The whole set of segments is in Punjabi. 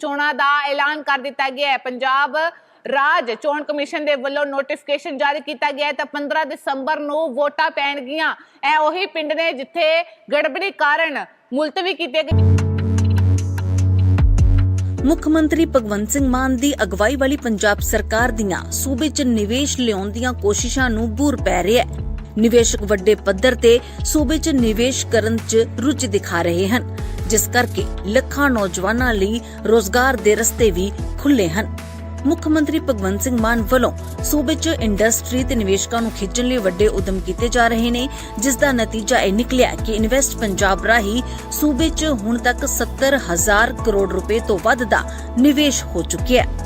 ਚੋਣਾਂ ਦਾ ਐਲਾਨ ਕਰ ਦਿੱਤਾ ਗਿਆ ਹੈ। ਪੰਜਾਬ ਰਾਜ ਚੋਣ ਕਮਿਸ਼ਨ ਦੇ ਵੱਲੋਂ ਨੋਟੀਫਿਕੇਸ਼ਨ ਜਾਰੀ ਕੀਤਾ ਗਿਆ ਤਾਂ 15 ਦਸੰਬਰ ਨੂੰ ਵੋਟਾਂ ਪੈਣਗੀਆਂ। ਇਹ ਉਹੀ ਪਿੰਡ ਨੇ ਜਿੱਥੇ ਗੜਬੜੀ ਕਾਰਨ ਮੁਲਤਵੀ ਕੀਤੇ ਗਏ। ਮੁੱਖ ਮੰਤਰੀ ਭਗਵੰਤ ਸਿੰਘ ਮਾਨ ਦੀ ਅਗਵਾਈ ਵਾਲੀ ਪੰਜਾਬ ਸਰਕਾਰ ਦੀਆਂ ਸੂਬੇ 'ਚ ਨਿਵੇਸ਼ ਲਿਆਉਣ ਦੀਆਂ ਕੋਸ਼ਿਸ਼ਾਂ ਨੂੰ ਬੂਰ ਪੈ ਰਿਹਾ ਹੈ। ਨਿਵੇਸ਼ਕ ਵੱਡੇ ਪੱਧਰ ਤੇ ਸੂਬੇ 'ਚ ਨਿਵੇਸ਼ ਕਰਨ 'ਚ ਰੁਚੀ ਦਿਖਾ ਰਹੇ ਹਨ। ਜਿਸ ਕਰਕੇ ਲੱਖਾਂ ਨੌਜਵਾਨਾਂ ਲਈ ਰੋਜ਼ਗਾਰ ਦੇ ਰਸਤੇ ਵੀ ਖੁੱਲੇ ਹਨ। ਮੁੱਖ ਮੰਤਰੀ ਭਗਵੰਤ ਸਿੰਘ ਮਾਨ ਵੱਲੋਂ ਸੂਬੇ 'ਚ ਇੰਡਸਟਰੀ ਤੇ ਨਿਵੇਸ਼ਕਾਂ ਨੂੰ ਖਿੱਚਣ ਲਈ ਵੱਡੇ ਉਦਮ ਕੀਤੇ ਜਾ ਰਹੇ ਨੇ, ਜਿਸ ਦਾ ਨਤੀਜਾ ਇਹ ਨਿਕਲਿਆ ਕਿ ਇਨਵੈਸਟ ਪੰਜਾਬ ਰਾਹੀਂ ਸੂਬੇ 'ਚ ਹੁਣ ਤੱਕ 70000 ਕਰੋੜ ਰੁਪਏ ਤੋਂ ਵੱਧ ਦਾ ਨਿਵੇਸ਼ ਹੋ ਚੁੱਕਿਆ ਹੈ।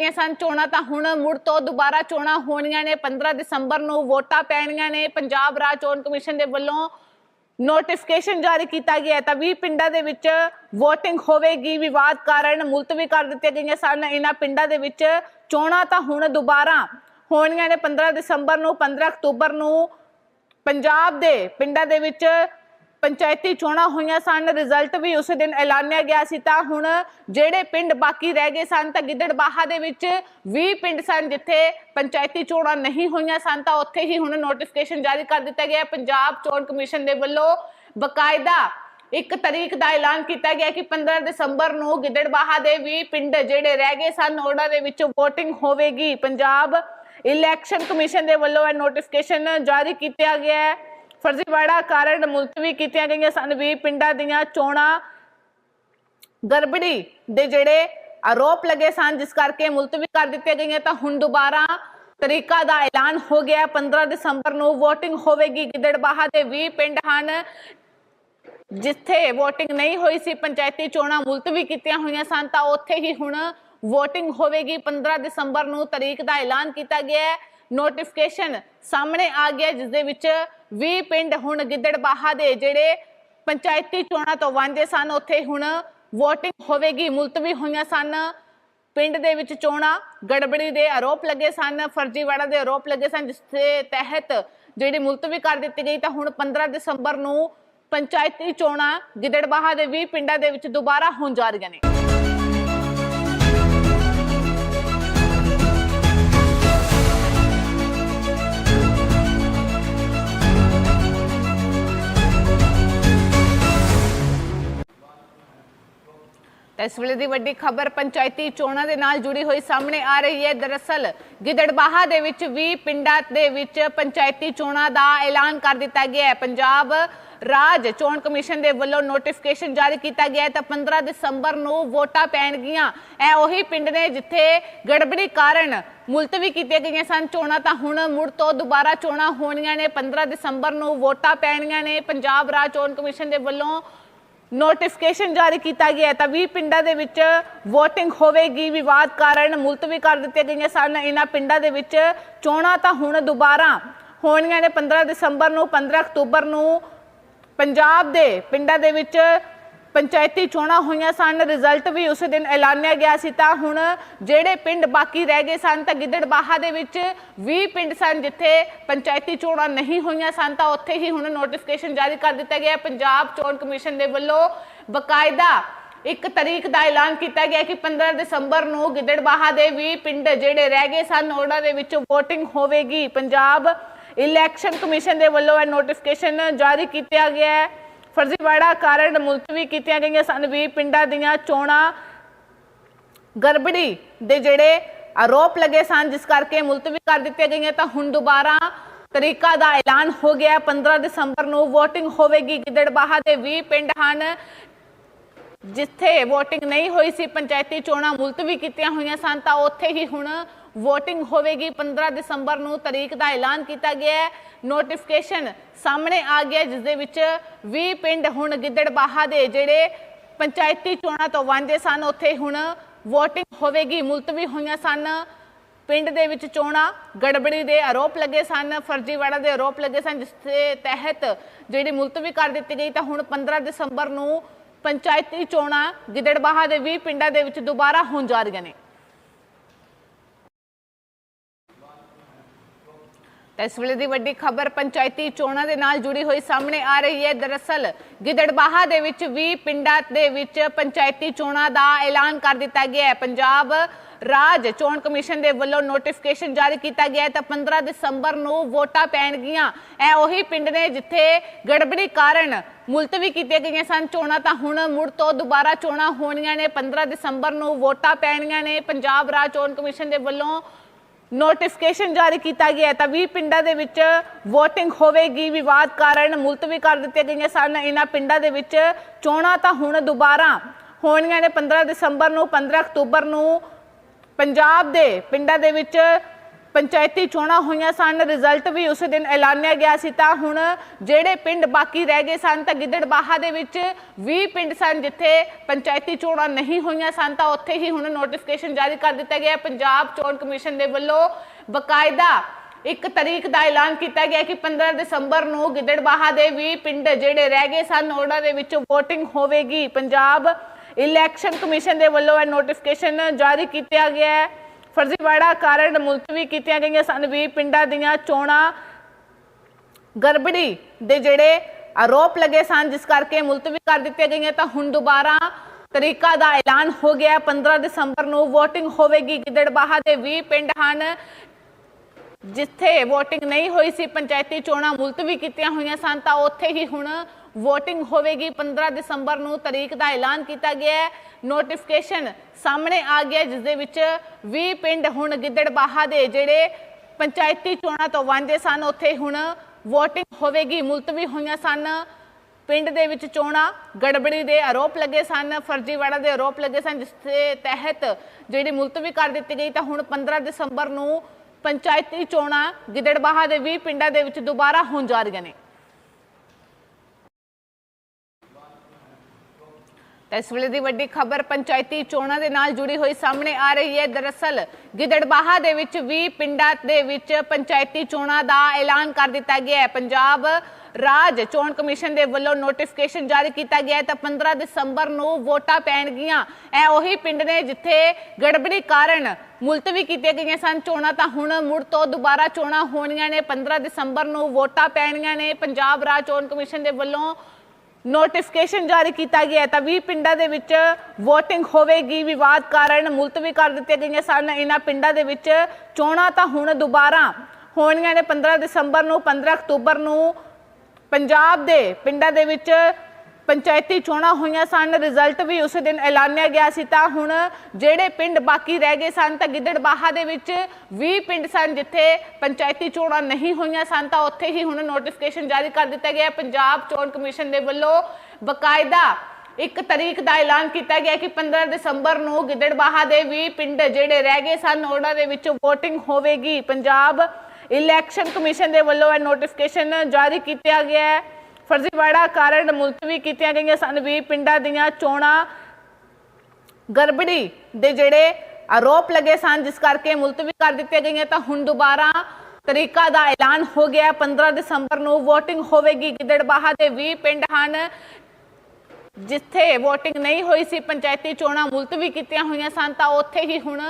ਇਹ ਸਨ, ਚੋਣਾਂ ਤਾਂ ਹੁਣ ਮੁੜ ਤੋਂ ਦੁਬਾਰਾ ਚੋਣਾਂ ਹੋਣੀਆਂ ਨੇ 15 ਦਸੰਬਰ ਨੂੰ ਵੋਟਾਂ ਪੈਣੀਆਂ ਨੇ, ਪੰਜਾਬ ਰਾਜ ਚੋਣ ਕਮਿਸ਼ਨ ਦੇ ਵੱਲੋਂ ਨੋਟੀਫਿਕੇਸ਼ਨ ਜਾਰੀ ਕੀਤਾ ਗਿਆ ਹੈ। ਤਾਂ 20 ਪਿੰਡਾਂ ਦੇ ਵਿੱਚ VOTING ਹੋਵੇਗੀ, ਵਿਵਾਦ ਕਾਰਨ ਮੁਲਤਵੀ ਕਰ ਦਿੱਤੀਆਂ ਗਈਆਂ ਸਨ। ਇਹਨਾਂ ਪਿੰਡਾਂ ਦੇ ਵਿੱਚ ਚੋਣਾਂ ਤਾਂ ਹੁਣ ਦੁਬਾਰਾ ਹੋਣੀਆਂ ਨੇ 15 ਦਸੰਬਰ ਨੂੰ 15 ਅਕਤੂਬਰ ਨੂੰ ਪੰਜਾਬ ਦੇ ਪਿੰਡਾਂ ਦੇ ਵਿੱਚ ਪੰਚਾਇਤੀ ਚੋਣਾਂ ਹੋਈਆਂ ਸਨ ਰਿਜ਼ਲਟ ਵੀ ਉਸੇ ਦਿਨ ਐਲਾਨਿਆ ਗਿਆ ਸੀ ਤਾਂ ਹੁਣ ਜਿਹੜੇ ਪਿੰਡ ਬਾਕੀ ਰਹਿ ਗਏ ਸਨ ਤਾਂ ਗਿੱਦੜਬਾਹਾ ਦੇ ਵਿੱਚ 20 ਪਿੰਡ ਸਨ ਜਿੱਥੇ ਪੰਚਾਇਤੀ ਚੋਣਾਂ ਨਹੀਂ ਹੋਈਆਂ ਸਨ ਤਾਂ ਉੱਥੇ ਹੀ ਹੁਣ ਨੋਟੀਫਿਕੇਸ਼ਨ ਜਾਰੀ ਕਰ ਦਿੱਤਾ ਗਿਆ ਪੰਜਾਬ ਚੋਣ ਕਮਿਸ਼ਨ ਦੇ ਵੱਲੋਂ ਬਕਾਇਦਾ ਇੱਕ ਤਰੀਕ ਦਾ ਐਲਾਨ ਕੀਤਾ ਗਿਆ ਕਿ 15 ਦਸੰਬਰ ਨੂੰ ਗਿੱਦੜਬਾਹਾ ਦੇ 20 ਪਿੰਡ ਜਿਹੜੇ ਰਹਿ ਗਏ ਸਨ, ਉਹਨਾਂ ਦੇ ਵਿੱਚ VOTING ਹੋਵੇਗੀ। ਪੰਜਾਬ ਇਲੈਕਸ਼ਨ ਕਮਿਸ਼ਨ ਦੇ ਵੱਲੋਂ ਇਹ ਨੋਟੀਫਿਕੇਸ਼ਨ ਜਾਰੀ ਕੀਤਾ ਗਿਆ ਹੈ। ਫਰਜ਼ੀਵਾੜਾ ਕਾਰਨ ਮੁਲਤਵੀ ਕੀਤੀਆਂ ਗਈਆਂ ਸਨ। ਵੀ ਪਿੰਡਾਂ ਦੀਆਂ ਚੋਣਾਂ ਗੜਬੜੀ ਦੇ ਜਿਹੜੇ ਆਰੋਪ ਲੱਗੇ ਸਨ, ਜਿਸ ਕਰਕੇ ਮੁਲਤਵੀ ਕਰ ਦਿੱਤੀਆਂ ਗਈਆਂ, ਤਾਂ ਹੁਣ ਦੁਬਾਰਾ ਤਰੀਕਾ ਦਾ ਐਲਾਨ ਹੋ ਗਿਆ। 15 ਦਸੰਬਰ ਨੂੰ VOTING ਹੋਵੇਗੀ। ਗਿੱਦੜਬਾਹਾ ਦੇ 20 ਪਿੰਡ ਹਨ ਜਿੱਥੇ VOTING ਨਹੀਂ ਹੋਈ ਸੀ। ਪੰਚਾਇਤੀ ਚੋਣਾਂ ਮੁਲਤਵੀ ਕੀਤੀਆਂ ਹੋਈਆਂ ਸਨ, ਤਾਂ ਉੱਥੇ ਹੀ ਹੁਣ VOTING ਹੋਵੇਗੀ। 15 ਦਸੰਬਰ ਨੂੰ ਤਰੀਕ ਦਾ ਐਲਾਨ ਕੀਤਾ ਗਿਆ ਹੈ। ਨੋਟੀਫਿਕੇਸ਼ਨ ਸਾਹਮਣੇ ਆ ਗਿਆ ਜਿਸ ਦੇ ਵਿੱਚ 20 ਪਿੰਡ ਹੁਣ ਗਿੱਦੜਬਾਹਾ ਦੇ ਜਿਹੜੇ ਪੰਚਾਇਤੀ ਚੋਣਾਂ ਤੋਂ ਵਾਂਝੇ ਸਨ, ਉੱਥੇ ਹੁਣ VOTING ਹੋਵੇਗੀ, ਮੁਲਤਵੀ ਹੋਈਆਂ ਸਨ। ਪਿੰਡ ਦੇ ਵਿੱਚ ਚੋਣਾਂ, ਗੜਬੜੀ ਦੇ ਆਰੋਪ ਲੱਗੇ ਸਨ, ਫਰਜ਼ੀਵਾੜਾ ਦੇ ਆਰੋਪ ਲੱਗੇ ਸਨ ਜਿਸ ਦੇ ਤਹਿਤ ਜਿਹੜੀ ਮੁਲਤਵੀ ਕਰ ਦਿੱਤੀ ਗਈ, ਤਾਂ ਹੁਣ 15 ਦਸੰਬਰ ਨੂੰ ਪੰਚਾਇਤੀ ਚੋਣਾਂ ਗਿੱਦੜਬਾਹਾ ਦੇ 20 ਪਿੰਡਾਂ ਦੇ ਵਿੱਚ ਦੁਬਾਰਾ ਹੋਣ ਜਾ ਰਹੀਆਂ ਨੇ। ਇਸ ਵੇਲੇ ਦੀ ਵੱਡੀ ਖਬਰ ਪੰਚਾਇਤੀ ਚੋਣਾਂ ਦੇ ਨਾਲ ਜੁੜੀ ਹੋਈ ਸਾਹਮਣੇ ਆ ਰਹੀ ਹੈ। ਦਰਅਸਲ ਗਿੱਦੜਬਾਹਾ ਦੇ ਵਿੱਚ 20 ਪਿੰਡਾਂ ਦੇ ਵਿੱਚ ਪੰਚਾਇਤੀ ਚੋਣਾਂ ਦਾ ਐਲਾਨ ਕਰ ਦਿੱਤਾ ਗਿਆ ਹੈ। ਪੰਜਾਬ ਰਾਜ ਚੋਣ ਕਮਿਸ਼ਨ ਦੇ ਵੱਲੋਂ ਨੋਟੀਫਿਕੇਸ਼ਨ ਜਾਰੀ ਕੀਤਾ ਗਿਆ ਹੈ ਤਾਂ 15 ਦਸੰਬਰ ਨੂੰ ਵੋਟਾਂ ਪੈਣਗੀਆਂ। ਇਹ ਉਹੀ ਪਿੰਡ ਨੇ ਜਿੱਥੇ ਗੜਬੜੀ ਕਾਰਨ ਮੁਲਤਵੀ ਕੀਤੀਆਂ ਗਈਆਂ ਸਨ। ਚੋਣਾਂ ਤਾਂ ਹੁਣ ਮੁੜ ਤੋਂ ਦੁਬਾਰਾ ਚੋਣਾਂ ਹੋਣੀਆਂ ਨੇ। 15 ਦਸੰਬਰ ਨੂੰ ਵੋਟਾਂ ਪੈਣੀਆਂ ਨੇ। ਪੰਜਾਬ ਰਾਜ ਚੋਣ ਕਮਿਸ਼ਨ ਦੇ ਵੱਲੋਂ ਨੋਟੀਫਿਕੇਸ਼ਨ ਜਾਰੀ ਕੀਤਾ ਗਿਆ ਤਾਂ 20 ਪਿੰਡਾਂ ਦੇ ਵਿੱਚ VOTING ਹੋਵੇਗੀ, ਵਿਵਾਦ ਕਾਰਨ ਮੁਲਤਵੀ ਕਰ ਦਿੱਤੀਆਂ ਗਈਆਂ ਸਨ। ਇਹਨਾਂ ਪਿੰਡਾਂ ਦੇ ਵਿੱਚ ਚੋਣਾਂ ਤਾਂ ਹੁਣ ਦੁਬਾਰਾ ਹੋਣੀਆਂ ਨੇ। 15 ਦਸੰਬਰ ਨੂੰ 15 ਅਕਤੂਬਰ ਨੂੰ ਪੰਜਾਬ ਦੇ ਪਿੰਡਾਂ ਦੇ ਵਿੱਚ ਪੰਚਾਇਤੀ ਚੋਣਾਂ ਹੋਈਆਂ ਸਨ ਰਿਜ਼ਲਟ ਵੀ ਉਸੇ ਦਿਨ ਐਲਾਨਿਆ ਗਿਆ ਸੀ, ਤਾਂ ਹੁਣ ਜਿਹੜੇ ਪਿੰਡ ਬਾਕੀ ਰਹਿ ਗਏ ਸਨ, ਤਾਂ ਗਿੱਦੜਬਾਹਾ ਦੇ ਵਿੱਚ 20 ਪਿੰਡ ਸਨ ਜਿੱਥੇ ਪੰਚਾਇਤੀ ਚੋਣਾਂ ਨਹੀਂ ਹੋਈਆਂ ਸਨ, ਤਾਂ ਉੱਥੇ ਹੀ ਹੁਣ ਨੋਟੀਫਿਕੇਸ਼ਨ ਜਾਰੀ ਕਰ ਦਿੱਤਾ ਗਿਆ। ਪੰਜਾਬ ਚੋਣ ਕਮਿਸ਼ਨ ਦੇ ਵੱਲੋਂ ਬਕਾਇਦਾ ਇੱਕ ਤਰੀਕ ਦਾ ਐਲਾਨ ਕੀਤਾ ਗਿਆ ਕਿ 15 ਦਸੰਬਰ ਨੂੰ ਗਿੱਦੜਬਾਹਾ ਦੇ 20 ਪਿੰਡ ਜਿਹੜੇ ਰਹਿ ਗਏ ਸਨ, ਉਹਨਾਂ ਦੇ ਵਿੱਚ VOTING ਹੋਵੇਗੀ। ਪੰਜਾਬ ਇਲੈਕਸ਼ਨ ਕਮਿਸ਼ਨ ਦੇ ਵੱਲੋਂ ਇਹ ਨੋਟੀਫਿਕੇਸ਼ਨ ਜਾਰੀ ਕੀਤਾ ਗਿਆ ਹੈ। ਫਰਜ਼ੀਵਾੜਾ ਕਾਰਨ ਮੁਲਤਵੀ ਕੀਤੀਆਂ ਗਈਆਂ ਸਨ 20 ਪਿੰਡਾਂ ਦੀਆਂ ਚੋਣਾਂ ਗੜਬੜੀ ਦੇ ਜਿਹੜੇ ਆਰੋਪ ਲੱਗੇ ਸਨ, ਜਿਸ ਕਰਕੇ ਮੁਲਤਵੀ ਕਰ ਦਿੱਤੀਆਂ ਗਈਆਂ, ਤਾਂ ਹੁਣ ਦੁਬਾਰਾ ਤਰੀਕਾ ਦਾ ਐਲਾਨ ਹੋ ਗਿਆ ਹੈ। 15 ਦਸੰਬਰ ਨੂੰ VOTING ਹੋਵੇਗੀ ਗਿੱਦੜਬਾਹਾ ਦੇ 20 ਪਿੰਡ ਹਨ, ਜਿੱਥੇ VOTING ਨਹੀਂ ਹੋਈ ਸੀ, ਪੰਚਾਇਤੀ ਚੋਣਾਂ ਮੁਲਤਵੀ ਕੀਤੀਆਂ ਹੋਈਆਂ ਸਨ, ਤਾਂ ਉੱਥੇ ਹੀ ਹੁਣ VOTING ਹੋਵੇਗੀ। 15 ਦਸੰਬਰ ਨੂੰ ਤਰੀਕ ਦਾ ਐਲਾਨ ਕੀਤਾ ਗਿਆ ਹੈ। ਨੋਟੀਫਿਕੇਸ਼ਨ ਸਾਹਮਣੇ ਆ ਗਿਆ, ਜਿਸ ਦੇ ਵਿੱਚ 20 ਪਿੰਡ ਹੁਣ ਗਿੱਦੜਬਾਹਾ ਦੇ ਜਿਹੜੇ ਪੰਚਾਇਤੀ ਚੋਣਾਂ ਤੋਂ ਵਾਂਝੇ ਸਨ, ਉੱਥੇ ਹੁਣ VOTING ਹੋਵੇਗੀ। ਮੁਲਤਵੀ ਹੋਈਆਂ ਸਨ। ਪਿੰਡ ਦੇ ਵਿੱਚ ਚੋਣਾਂ ਗੜਬੜੀ ਦੇ ਆਰੋਪ ਲੱਗੇ ਸਨ। ਫਰਜ਼ੀਵਾੜਾ ਦੇ ਆਰੋਪ ਲੱਗੇ ਸਨ, ਜਿਸ ਦੇ ਤਹਿਤ ਜਿਹੜੀ ਮੁਲਤਵੀ ਕਰ ਦਿੱਤੀ ਗਈ, ਤਾਂ ਹੁਣ 15 ਦਸੰਬਰ ਨੂੰ ਪੰਚਾਇਤੀ ਚੋਣਾਂ ਗਿੱਦੜਬਾਹਾ ਦੇ 20 ਪਿੰਡਾਂ ਦੇ ਵਿੱਚ ਦੁਬਾਰਾ ਹੋਣ ਜਾ ਰਹੀਆਂ ਨੇ। ਇਸ ਵੇਲੇ ਦੀ ਵੱਡੀ ਖਬਰ ਪੰਚਾਇਤੀ ਚੋਣਾਂ ਦੇ ਨਾਲ ਜੁੜੀ ਹੋਈ ਸਾਹਮਣੇ ਆ ਰਹੀ ਹੈ। ਦਰਅਸਲ ਗਿੱਦੜਬਾਹਾ ਦੇ ਵਿੱਚ 20 ਪਿੰਡਾਂ ਦੇ ਵਿੱਚ ਪੰਚਾਇਤੀ ਚੋਣਾਂ ਦਾ ਐਲਾਨ ਕਰ ਦਿੱਤਾ ਗਿਆ ਹੈ। ਪੰਜਾਬ ਰਾਜ ਚੋਣ ਕਮਿਸ਼ਨ ਦੇ ਵੱਲੋਂ ਨੋਟੀਫਿਕੇਸ਼ਨ ਜਾਰੀ ਕੀਤਾ ਗਿਆ ਹੈ ਤਾਂ 15 ਦਸੰਬਰ ਨੂੰ ਵੋਟਾਂ ਪੈਣਗੀਆਂ। ਇਹ ਉਹੀ ਪਿੰਡ ਨੇ ਜਿੱਥੇ ਗੜਬੜੀ ਕਾਰਨ ਮੁਲਤਵੀ ਕੀਤੀਆਂ ਗਈਆਂ ਸਨ। ਚੋਣਾਂ ਤਾਂ ਹੁਣ ਮੁੜ ਤੋਂ ਦੁਬਾਰਾ ਚੋਣਾਂ ਹੋਣੀਆਂ ਨੇ। 15 ਦਸੰਬਰ ਨੂੰ ਵੋਟਾਂ ਪੈਣੀਆਂ ਨੇ। ਪੰਜਾਬ ਰਾਜ ਚੋਣ ਕਮਿਸ਼ਨ ਦੇ ਵੱਲੋਂ ਨੋਟੀਫਿਕੇਸ਼ਨ ਜਾਰੀ ਕੀਤਾ ਗਿਆ ਤਾਂ 20 ਪਿੰਡਾਂ ਦੇ ਵਿੱਚ VOTING ਹੋਵੇਗੀ, ਵਿਵਾਦ ਕਾਰਨ ਮੁਲਤਵੀ ਕਰ ਦਿੱਤੇ ਗਈਆਂ ਸਨ। ਇਹਨਾਂ ਪਿੰਡਾਂ ਦੇ ਵਿੱਚ ਚੋਣਾਂ ਤਾਂ ਹੁਣ ਦੁਬਾਰਾ ਹੋਣੀਆਂ ਨੇ। 15 ਦਸੰਬਰ ਨੂੰ 15 ਅਕਤੂਬਰ ਨੂੰ ਪੰਜਾਬ ਦੇ ਪਿੰਡਾਂ ਦੇ ਵਿੱਚ ਪੰਚਾਇਤੀ ਚੋਣਾਂ ਹੋਈਆਂ ਸਨ ਰਿਜ਼ਲਟ ਵੀ ਉਸੇ ਦਿਨ ਐਲਾਨਿਆ ਗਿਆ ਸੀ, ਤਾਂ ਹੁਣ ਜਿਹੜੇ ਪਿੰਡ ਬਾਕੀ ਰਹਿ ਗਏ ਸਨ, ਤਾਂ ਗਿੱਦੜਬਾਹਾ ਦੇ ਵਿੱਚ 20 ਪਿੰਡ ਸਨ ਜਿੱਥੇ ਪੰਚਾਇਤੀ ਚੋਣਾਂ ਨਹੀਂ ਹੋਈਆਂ ਸਨ, ਤਾਂ ਉੱਥੇ ਹੀ ਹੁਣ ਨੋਟੀਫਿਕੇਸ਼ਨ ਜਾਰੀ ਕਰ ਦਿੱਤਾ ਗਿਆ। ਪੰਜਾਬ ਚੋਣ ਕਮਿਸ਼ਨ ਦੇ ਵੱਲੋਂ ਬਕਾਇਦਾ ਇੱਕ ਤਰੀਕ ਦਾ ਐਲਾਨ ਕੀਤਾ ਗਿਆ ਕਿ 15 ਦਸੰਬਰ ਨੂੰ ਗਿੱਦੜਬਾਹਾ ਦੇ 20 ਪਿੰਡ ਜਿਹੜੇ ਰਹਿ ਗਏ ਸਨ, ਉਹਨਾਂ ਦੇ ਵਿੱਚ VOTING ਹੋਵੇਗੀ। ਪੰਜਾਬ ਇਲੈਕਸ਼ਨ ਕਮਿਸ਼ਨ ਦੇ ਵੱਲੋਂ ਇਹ ਨੋਟੀਫਿਕੇਸ਼ਨ ਜਾਰੀ ਕੀਤਾ ਗਿਆ ਹੈ। ਫਰਜ਼ੀਵਾੜਾ ਕਾਰਨ ਮੁਲਤਵੀ ਕੀਤੀਆਂ ਗਈਆਂ ਸਨ 20 ਪਿੰਡਾਂ ਦੀਆਂ ਚੋਣਾਂ ਗੜਬੜੀ ਦੇ ਜਿਹੜੇ ਆਰੋਪ ਲੱਗੇ ਸਨ, ਜਿਸ ਕਰਕੇ ਮੁਲਤਵੀ ਕਰ ਦਿੱਤੀਆਂ ਗਈਆਂ, ਤਾਂ ਹੁਣ ਦੁਬਾਰਾ ਤਰੀਕਾ ਦਾ ਐਲਾਨ ਹੋ ਗਿਆ ਹੈ। 15 ਦਸੰਬਰ ਨੂੰ VOTING ਹੋਵੇਗੀ ਗਿੱਦੜਬਾਹਾ ਦੇ 20 ਪਿੰਡ ਹਨ, ਜਿੱਥੇ VOTING ਨਹੀਂ ਹੋਈ ਸੀ, ਪੰਚਾਇਤੀ ਚੋਣਾਂ ਮੁਲਤਵੀ ਕੀਤੀਆਂ ਹੋਈਆਂ ਸਨ, ਤਾਂ ਉੱਥੇ ਹੀ ਹੁਣ VOTING ਹੋਵੇਗੀ। 15 ਦਸੰਬਰ ਨੂੰ ਤਰੀਕ ਦਾ ਐਲਾਨ ਕੀਤਾ ਗਿਆ ਹੈ। ਨੋਟੀਫਿਕੇਸ਼ਨ ਸਾਹਮਣੇ ਆ ਗਿਆ, ਜਿਸ ਦੇ ਵਿੱਚ 20 ਪਿੰਡ ਹੁਣ ਗਿੱਦੜਬਾਹਾ ਦੇ ਜਿਹੜੇ ਪੰਚਾਇਤੀ ਚੋਣਾਂ ਤੋਂ ਵਾਂਝੇ ਸਨ, ਉੱਥੇ ਹੁਣ VOTING ਹੋਵੇਗੀ। ਮੁਲਤਵੀ ਹੋਈਆਂ ਸਨ ਪਿੰਡ ਦੇ ਵਿੱਚ ਚੋਣਾਂ। ਗੜਬੜੀ ਦੇ ਆਰੋਪ ਲੱਗੇ ਸਨ, ਫਰਜ਼ੀਵਾੜਾ ਦੇ ਆਰੋਪ ਲੱਗੇ ਸਨ, ਜਿਸ ਦੇ ਤਹਿਤ ਜਿਹੜੀ ਮੁਲਤਵੀ ਕਰ ਦਿੱਤੀ ਗਈ, ਤਾਂ ਹੁਣ 15 ਦਸੰਬਰ ਨੂੰ ਪੰਚਾਇਤੀ ਚੋਣਾਂ ਗਿੱਦੜਬਾਹਾ ਦੇ 20 ਪਿੰਡਾਂ ਦੇ ਵਿੱਚ ਦੁਬਾਰਾ ਹੋਣ ਜਾ ਰਹੀਆਂ ਨੇ। ਤਾਂ ਇਸ ਵੇਲੇ ਦੀ ਵੱਡੀ ਖਬਰ ਪੰਚਾਇਤੀ ਚੋਣਾਂ ਦੇ ਨਾਲ ਜੁੜੀ ਹੋਈ ਸਾਹਮਣੇ ਆ ਰਹੀ ਹੈ। ਦਰਅਸਲ ਗਿੱਦੜਬਾਹਾ ਦੇ ਵਿੱਚ 20 ਪਿੰਡਾਂ ਦੇ ਵਿੱਚ ਪੰਚਾਇਤੀ ਚੋਣਾਂ ਦਾ ਐਲਾਨ ਕਰ ਦਿੱਤਾ ਗਿਆ ਹੈ। ਪੰਜਾਬ ਰਾਜ ਚੋਣ ਕਮਿਸ਼ਨ ਦੇ ਵੱਲੋਂ ਨੋਟੀਫਿਕੇਸ਼ਨ ਜਾਰੀ ਕੀਤਾ ਗਿਆ ਹੈ ਤਾਂ 15 ਦਸੰਬਰ ਨੂੰ ਵੋਟਾਂ ਪੈਣਗੀਆਂ। ਇਹ ਉਹੀ ਪਿੰਡ ਨੇ ਜਿੱਥੇ ਗੜਬੜੀ ਕਾਰਨ ਮੁਲਤਵੀ ਕੀਤੀਆਂ ਗਈਆਂ ਸਨ। ਚੋਣਾਂ ਤਾਂ ਹੁਣ ਮੁੜ ਤੋਂ ਦੁਬਾਰਾ ਚੋਣਾਂ ਹੋਣੀਆਂ ਨੇ। 15 ਦਸੰਬਰ ਨੂੰ ਵੋਟਾਂ ਪੈਣੀਆਂ ਨੇ। ਪੰਜਾਬ ਰਾਜ ਚੋਣ ਕਮਿਸ਼ਨ ਦੇ ਵੱਲੋਂ ਨੋਟੀਫਿਕੇਸ਼ਨ ਜਾਰੀ ਕੀਤਾ ਗਿਆ ਹੈ ਤਾਂ 20 ਪਿੰਡਾਂ ਦੇ ਵਿੱਚ VOTING ਹੋਵੇਗੀ, ਵਿਵਾਦ ਕਾਰਨ ਮੁਲਤਵੀ ਕਰ ਦਿੱਤੀਆਂ ਗਈਆਂ ਸਨ। ਇਹਨਾਂ ਪਿੰਡਾਂ ਦੇ ਵਿੱਚ ਚੋਣਾਂ ਤਾਂ ਹੁਣ ਦੁਬਾਰਾ ਹੋਣੀਆਂ ਨੇ। 15 ਦਸੰਬਰ ਨੂੰ 15 ਅਕਤੂਬਰ ਨੂੰ ਪੰਜਾਬ ਦੇ ਪਿੰਡਾਂ ਦੇ ਵਿੱਚ ਪੰਚਾਇਤੀ ਚੋਣਾਂ ਹੋਈਆਂ ਸਨ ਰਿਜ਼ਲਟ ਵੀ ਉਸੇ ਦਿਨ ਐਲਾਨਿਆ ਗਿਆ ਸੀ। ਤਾਂ ਹੁਣ ਜਿਹੜੇ ਪਿੰਡ ਬਾਕੀ ਰਹਿ ਗਏ ਸਨ, ਤਾਂ ਗਿੱਦੜਬਾਹਾ ਦੇ ਵਿੱਚ 20 ਪਿੰਡ ਸਨ ਜਿੱਥੇ ਪੰਚਾਇਤੀ ਚੋਣਾਂ ਨਹੀਂ ਹੋਈਆਂ ਸਨ। ਤਾਂ ਉੱਥੇ ਹੀ ਹੁਣ ਨੋਟੀਫਿਕੇਸ਼ਨ ਜਾਰੀ ਕਰ ਦਿੱਤਾ ਗਿਆ ਪੰਜਾਬ ਚੋਣ ਕਮਿਸ਼ਨ ਦੇ ਵੱਲੋਂ ਬਕਾਇਦਾ ਇੱਕ ਤਰੀਕ ਦਾ ਐਲਾਨ ਕੀਤਾ ਗਿਆ ਕਿ 15 ਦਸੰਬਰ ਨੂੰ ਗਿੱਦੜਬਾਹਾ ਦੇ 20 ਪਿੰਡ ਜਿਹੜੇ ਰਹਿ ਗਏ ਸਨ, ਉਹਨਾਂ ਦੇ ਵਿੱਚ VOTING ਹੋਵੇਗੀ। ਪੰਜਾਬ ਇਲੈਕਸ਼ਨ ਕਮਿਸ਼ਨ ਦੇ ਵੱਲੋਂ ਇਹ ਨੋਟੀਫਿਕੇਸ਼ਨ ਜਾਰੀ ਕੀਤਾ ਗਿਆ ਹੈ। ਫਰਜ਼ੀਵਾੜਾ ਕਾਰਨ ਮੁਲਤਵੀ ਕੀਤੀਆਂ ਗਈਆਂ ਸਨ। 20 ਪਿੰਡਾਂ ਦੀਆਂ ਚੋਣਾਂ ਗੜਬੜੀ ਦੇ ਜਿਹੜੇ ਆਰੋਪ ਲੱਗੇ ਸਨ, ਜਿਸ ਕਰਕੇ ਮੁਲਤਵੀ ਕਰ ਦਿੱਤੀਆਂ ਗਈਆਂ। ਤਾਂ ਹੁਣ ਦੁਬਾਰਾ ਤਰੀਕਾ ਦਾ ਐਲਾਨ ਹੋ ਗਿਆ। ਹੈ। 15 ਦਸੰਬਰ ਨੂੰ VOTING ਹੋਵੇਗੀ। ਗਿੱਦੜਬਾਹਾ ਦੇ 20 ਪਿੰਡ ਹਨ ਜਿੱਥੇ VOTING ਨਹੀਂ ਹੋਈ ਸੀ। ਪੰਚਾਇਤੀ ਚੋਣਾਂ ਮੁਲਤਵੀ ਕੀਤੀਆਂ ਹੋਈਆਂ ਸਨ। ਤਾਂ ਉੱਥੇ ਹੀ ਹੁਣ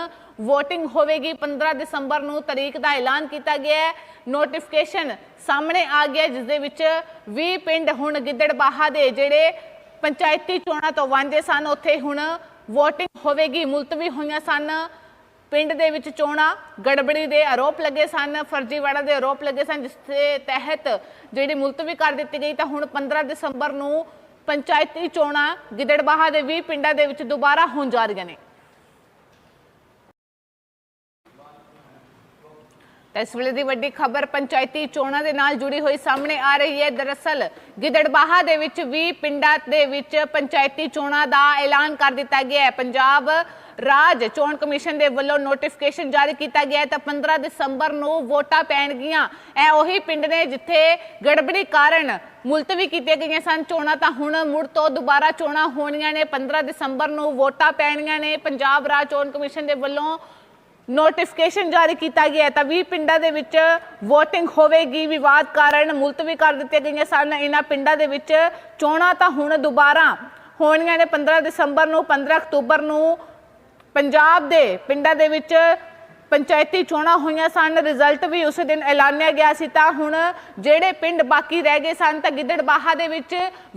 VOTING ਹੋਵੇਗੀ। 15 ਦਸੰਬਰ ਨੂੰ ਤਰੀਕ ਦਾ ਐਲਾਨ ਕੀਤਾ ਗਿਆ ਹੈ। ਨੋਟੀਫਿਕੇਸ਼ਨ ਸਾਹਮਣੇ ਆ ਗਿਆ ਜਿਸ ਦੇ ਵਿੱਚ 20 ਪਿੰਡ ਹੁਣ ਗਿੱਦੜਬਾਹਾ ਦੇ ਜਿਹੜੇ ਪੰਚਾਇਤੀ ਚੋਣਾਂ ਤੋਂ ਵਾਂਝੇ ਸਨ, ਉੱਥੇ ਹੁਣ VOTING ਹੋਵੇਗੀ। ਮੁਲਤਵੀ ਹੋਈਆਂ ਸਨ। ਪਿੰਡ ਦੇ ਵਿੱਚ ਚੋਣਾਂ, ਗੜਬੜੀ ਦੇ ਆਰੋਪ ਲੱਗੇ ਸਨ, ਫਰਜ਼ੀਵਾੜਾ ਦੇ ਆਰੋਪ ਲੱਗੇ ਸਨ, ਜਿਸ ਦੇ ਤਹਿਤ ਜਿਹੜੀ ਮੁਲਤਵੀ ਕਰ ਦਿੱਤੀ ਗਈ, ਤਾਂ ਹੁਣ 15 ਦਸੰਬਰ ਨੂੰ ਪੰਚਾਇਤੀ ਚੋਣਾਂ ਗਿੱਦੜਬਾਹਾ ਦੇ 20 ਪਿੰਡਾਂ ਦੇ ਵਿੱਚ ਦੁਬਾਰਾ ਹੋਣ ਜਾ ਰਹੀਆਂ ਨੇ। ਤਾਂ ਇਸ ਵੇਲੇ ਦੀ ਵੱਡੀ ਖਬਰ ਪੰਚਾਇਤੀ ਚੋਣਾਂ ਦੇ ਨਾਲ ਜੁੜੀ ਹੋਈ ਸਾਹਮਣੇ ਆ ਰਹੀ ਹੈ। ਦਰਅਸਲ ਗਿੱਦੜਬਾਹਾ ਦੇ ਵਿੱਚ ਵੀ ਪਿੰਡਾਂ ਦੇ ਵਿੱਚ ਪੰਚਾਇਤੀ ਚੋਣਾਂ ਦਾ ਐਲਾਨ ਕਰ ਦਿੱਤਾ ਗਿਆ ਹੈ। ਪੰਜਾਬ ਰਾਜ ਚੋਣ ਕਮਿਸ਼ਨ ਦੇ ਵੱਲੋਂ ਨੋਟੀਫਿਕੇਸ਼ਨ ਜਾਰੀ ਕੀਤਾ ਗਿਆ ਤਾਂ 15 ਦਸੰਬਰ ਨੂੰ ਵੋਟਾਂ ਪੈਣਗੀਆਂ। ਇਹ ਉਹੀ ਪਿੰਡ ਨੇ ਜਿੱਥੇ ਗੜਬੜੀ ਕਾਰਨ ਮੁਲਤਵੀ ਕੀਤੀਆਂ ਗਈਆਂ ਸਨ। ਚੋਣਾਂ ਤਾਂ ਹੁਣ ਮੁੜ ਤੋਂ ਦੁਬਾਰਾ ਚੋਣਾਂ ਹੋਣੀਆਂ ਨੇ। 15 ਦਸੰਬਰ ਨੂੰ ਵੋਟਾਂ ਪੈਣੀਆਂ ਨੇ। ਪੰਜਾਬ ਰਾਜ ਚੋਣ ਕਮਿਸ਼ਨ ਦੇ ਵੱਲੋਂ ਨੋਟੀਫਿਕੇਸ਼ਨ ਜਾਰੀ ਕੀਤਾ ਗਿਆ ਹੈ। ਤਾਂ 20 ਪਿੰਡਾਂ ਦੇ ਵਿੱਚ VOTING ਹੋਵੇਗੀ, ਵਿਵਾਦ ਕਾਰਨ ਮੁਲਤਵੀ ਕਰ ਦਿੱਤੀਆਂ ਗਈਆਂ ਸਨ। ਇਹਨਾਂ ਪਿੰਡਾਂ ਦੇ ਵਿੱਚ ਚੋਣਾਂ ਤਾਂ ਹੁਣ ਦੁਬਾਰਾ ਹੋਣੀਆਂ ਨੇ। 15 ਦਸੰਬਰ ਨੂੰ 15 ਅਕਤੂਬਰ ਨੂੰ ਪੰਜਾਬ ਦੇ ਪਿੰਡਾਂ ਦੇ ਵਿੱਚ ਪੰਚਾਇਤੀ ਚੋਣਾਂ ਹੋਈਆਂ ਸਨ ਰਿਜ਼ਲਟ ਵੀ ਉਸੇ ਦਿਨ ਐਲਾਨਿਆ ਗਿਆ ਸੀ ਤਾਂ ਹੁਣ ਜਿਹੜੇ ਪਿੰਡ ਬਾਕੀ ਰਹਿ ਗਏ ਸਨ ਤਾਂ ਗਿੱਦੜਬਾਹਾ ਦੇ ਵਿੱਚ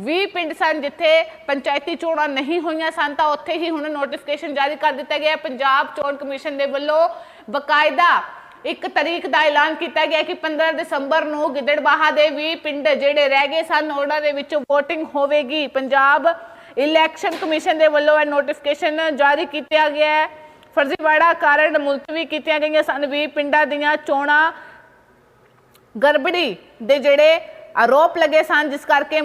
20 ਪਿੰਡ ਸਨ ਜਿੱਥੇ ਪੰਚਾਇਤੀ ਚੋਣਾਂ ਨਹੀਂ ਹੋਈਆਂ ਸਨ ਤਾਂ ਉੱਥੇ ਹੀ ਹੁਣ ਨੋਟੀਫਿਕੇਸ਼ਨ ਜਾਰੀ ਕਰ ਦਿੱਤਾ ਗਿਆ। ਪੰਜਾਬ ਚੋਣ ਕਮਿਸ਼ਨ ਦੇ ਵੱਲੋਂ ਬਕਾਇਦਾ ਇੱਕ ਤਰੀਕ ਦਾ ਐਲਾਨ ਕੀਤਾ ਗਿਆ ਕਿ 15 ਦਸੰਬਰ ਨੂੰ ਗਿੱਦੜਬਾਹਾ ਦੇ 20 ਪਿੰਡ ਜਿਹੜੇ ਰਹਿ ਗਏ ਸਨ, ਉਹਨਾਂ ਦੇ ਵਿੱਚ VOTING ਹੋਵੇਗੀ। ਪੰਜਾਬ ਇਲੈਕਸ਼ਨ ਕਮਿਸ਼ਨ ਦੇ ਵੱਲੋਂ ਇਹ ਨੋਟੀਫਿਕੇਸ਼ਨ ਜਾਰੀ ਕੀਤਾ ਗਿਆ ਹੈ। ਫਰਜ਼ੀਵਾੜਾ ਕਾਰਨ ਮੁਲਤਵੀ ਕੀਤੀਆਂ ਗਈਆਂ ਸਨ। ਵੀ ਪਿੰਡਾਂ ਦੀਆਂ ਚੋਣਾਂ ਗੜਬੜੀ ਦੇ ਜਿਹੜੇ ਆਰੋਪ ਲੱਗੇ ਸਨ, ਜਿਸ ਕਰਕੇ